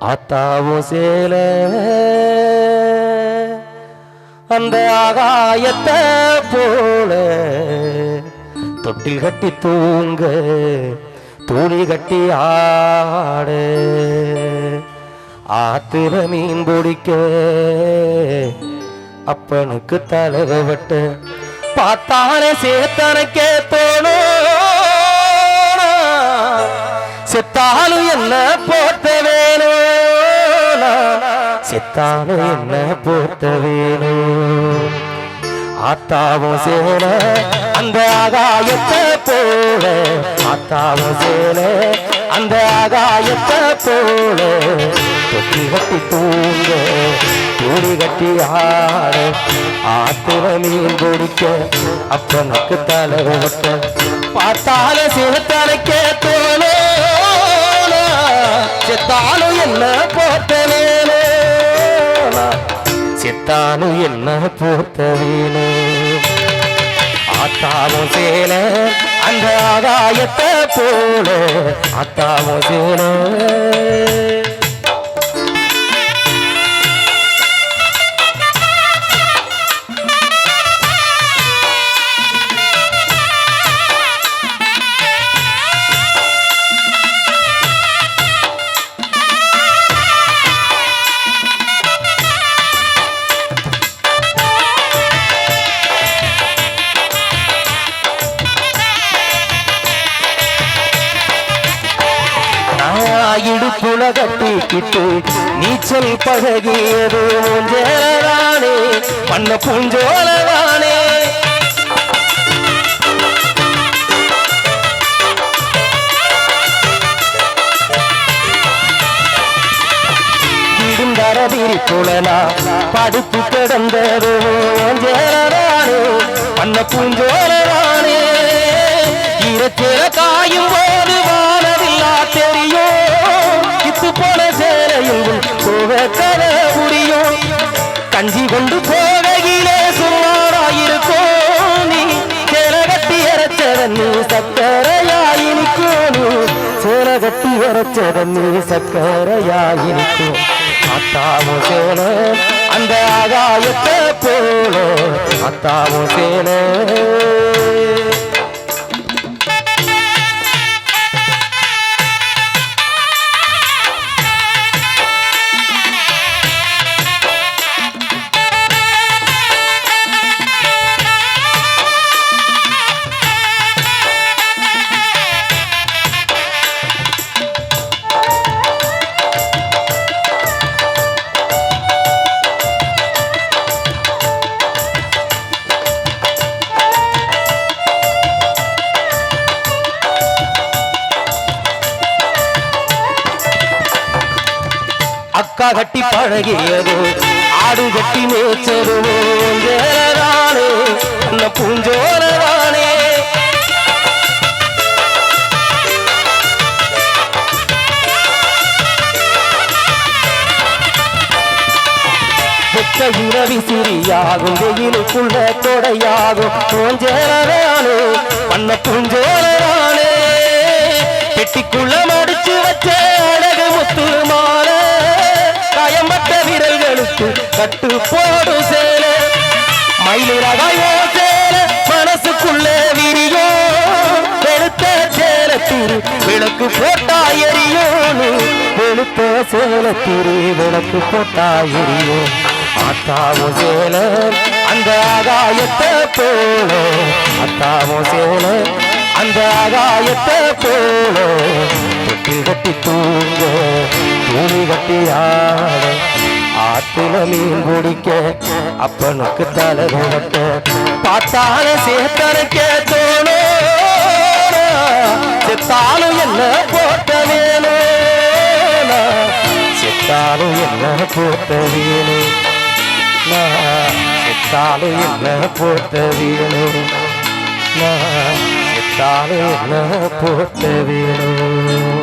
ஆத்தாவும் சேல. அந்த ஆகாயத்தை போல. தொட்டில் கட்டி தூங்க தூணி கட்டி ஆடு. ஆத்திர மீன் பிடிக்க. அப்பனுக்கு தலைவ வெட்ட பார்த்தானே சேத்தனக்கே தோணும் செத்தாலும் என்ன போத்த செத்தாலும் என்ன போத்த வேணும்? ஆத்தாவும் சேல அந்த ஆகாயத்தை போல. ஆத்தாவும் சேல அந்த ஆகாயத்தை போல. தொட்டி கட்டி தூங்க தூடி கட்டி ஆட. ஆத்திர மீன் பிடிக்க அப்பனுக்கு தலை ஓட்ட பார்த்தால சிவத்தலைக்கே தோணு செத்தாலும் என்ன போட்டனே வேணும் செத்தாலும் என்ன போட்ட வேணும் சேல அந்த ஆகாயத்தை போல ஆத்தாவும் சேலை இடுப்புல கட்டிக்கிட்டு நீச்சல் பழகியது மூஞ்சேரானே பண்ண பூஞ்சோலவானே இடுந்தரதிரி புலனா படுத்து கிடந்தது மூஞ்சேரானே பண்ண பூஞ்சோலவானே ஈரத்தில காயும் போது வானவில்லா நீ சக்கரையாயினிக்கோனு நீ சேலை கட்டி இறைச்சதன் நீ சக்கரையாயினிக்கோ அத்தாவும் சேல அந்த ஆகாயத்தை போல. அத்தாவும் சேலை அக்கா கட்டி பழகியதோ. ஆடு கட்டி மேய்ச்சதுவோ ஜேரானே அந்த பூஞ்சோரவானே இரவி சிறியாகும் வெயிலுக்குள்ள கொடையாகும் பூஞ்சேரவானே பண்ண பூஞ்சோரவானே பெட்டிக்குள்ள கட்டு கட்டு போடு சேல. மயிலிறகாயோ சேல மனசுக்குள்ளே விரியோ. வெளுத்த சேலத்திரு விளக்கு போட்டா எரியோனு. வெளுத்த சேலத்திரு விளக்கு போட்டா எரியோ. ஆத்தாவும் சேல அந்த ஆகாயத்தை போல. அத்தாவும் சேல அந்த ஆகாயத்தை போல. தொட்டி கட்டி தூங்க தூணி கட்டி ஆட. ஆத்துல மீன் பிடிக்க அப்பனுக்கு தலை கொட்ட பார்த்தால சேத்தனுக்க தோணும் செத்தாலும் என்ன போட்ட வேணும் செத்தாலும் என்ன போட்ட வேணும் செத்தாலும் என்ன போட்ட வேணும் செத்தாலும் என்ன போட்ட வேணும்